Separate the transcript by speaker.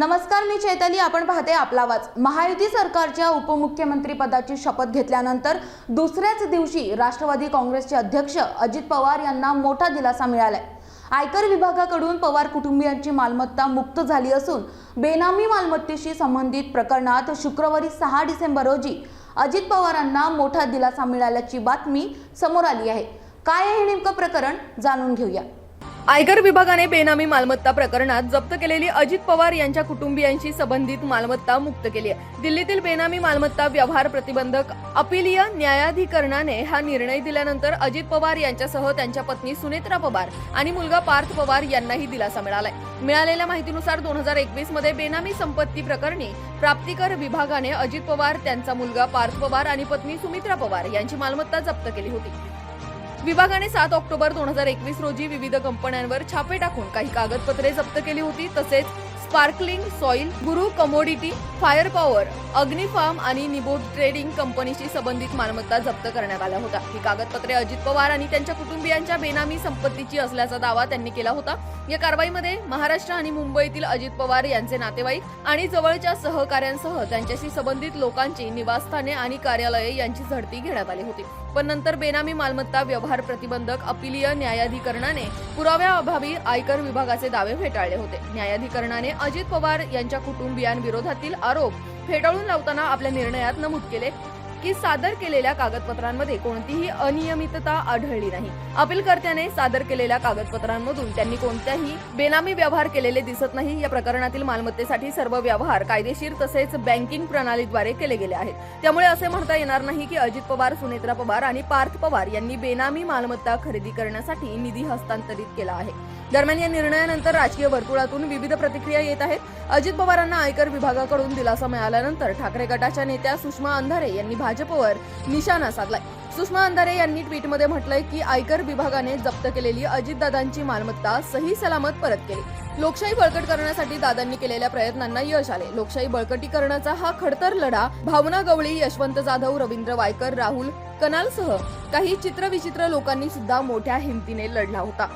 Speaker 1: नमस्कार मी चैताली. आपण पाहते आपला वाच महायुती सरकारच्या उपमुख्यमंत्री पदाची शपथ घेतल्यानंतर दुसऱ्याच दिवशी राष्ट्रवादी काँग्रेसचे अध्यक्ष अजित पवार यांना मोठा दिलासा मिळालाय. आयकर विभागाकडून पवार कुटुंबियांची मालमत्ता मुक्त झाली असून बेनामी मालमत्तेशी संबंधित प्रकरणात शुक्रवारी सहा डिसेंबर रोजी अजित पवारांना मोठा दिलासा मिळाल्याची बातमी समोर आली आहे. काय आहे हे नेमकं प्रकरण? जाणून घेऊया.
Speaker 2: आयकर विभागाने बेनामी मालमत्ता प्रकरणात जप्त केलेली अजित पवार यांच्या कुटुंबियांशी संबंधित मालमत्ता मुक्त केली आहे. दिल्लीतील बेनामी मालमत्ता व्यवहार प्रतिबंधक अपिलीय न्यायाधिकरणाने हा निर्णय दिल्यानंतर अजित पवार यांच्यासह त्यांच्या पत्नी सुनेत्रा पवार आणि मुलगा पार्थ पवार यांनाही दिलासा मिळालाय. मिळालेल्या माहितीनुसार दोन हजार एकवीसमध्ये बेनामी संपत्ती प्रकरणी प्राप्तिकर विभागाने अजित पवार त्यांचा मुलगा पार्थ पवार आणि पत्नी सुमित्रा पवार यांची मालमत्ता जप्त केली होती. विभागाने सात ऑक्टोबर दोन हजार एकवीस रोजी विविध कंपन्यांवर छापे टाकून काही कागदपत्रे जप्त केली होती तसेच sparkling soil guru commodity fire power अग्निफार्म आणि निबोध ट्रेडिंग कंपनीशी संबंधित मालमत्ता जप्त करण्यात आल्या होत्या ही कागदपत्रे अजित पवार आणि त्यांच्या कुटुंबियांच्या बेनामी संपत्तीची असल्याचा दावा त्यांनी केला होता. या कारवाईमध्ये महाराष्ट्र आणि मुंबईतील अजित पवार यांचे नातेवाईक आणि जवळच्या सहकाऱ्यांसह त्यांच्याशी संबंधित लोकांची निवासस्थाने आणि कार्यालये यांची झडती घेण्यात आली होती. पण नंतर बेनामी मालमत्ता व्यवहार प्रतिबंधक अपिलीय न्यायाधिकरणाने पुराव्याअभावी आयकर विभागाचे दावे फेटाळले होते. न्यायाधिकरणाने अजित पवार यांच्या कुटुंबियांविरोधातील आरोप फेटाळून लावताना आपल्या निर्णयात नमूद केले की सादर केलेल्या कागदपत्रांमध्ये कोणतीही अनियमितता आढळली नाही. अपीलकर्त्याने सादर केलेल्या कागदपत्रांमधून त्यांनी कोणत्याही बेनामी व्यवहार केलेले दिसत नाही. या प्रकरणातील मालमत्तेसाठी सर्व व्यवहार कायदेशीर तसेच बँकिंग प्रणालीद्वारे केले गेले आहेत. त्यामुळे असे म्हणता येणार नाही की अजित पवार सुनेत्रा पवार आणि पार्थ पवार यांनी बेनामी मालमत्ता खरेदी करण्यासाठी निधी हस्तांतरित केला आहे. दरम्यान या निर्णयानंतर राजकीय वर्तुळातून विविध प्रतिक्रिया येत आहेत. अजित पवारांना आयकर विभागाकडून दिलासा मिळाल्यानंतर ठाकरे गटाच्या नेत्या सुषमा अंधारे यांनी भाजपवर निशाणा साधलाय. सुषमा अंधारे यांनी ट्विटमध्ये म्हटलंय की आयकर विभागाने जप्त केलेली अजितदादांची मालमत्ता सही सलामत परत केली. लोकशाही बळकट करण्यासाठी दादांनी केलेल्या प्रयत्नांना यश आले. लोकशाही बळकटीकरणाचा हा खडतर लढा भावना गवळी यशवंत जाधव रवींद्र वायकर राहुल कनालसह काही चित्रविचित्र लोकांनी सुद्धा मोठ्या हिमतीने लढला होता.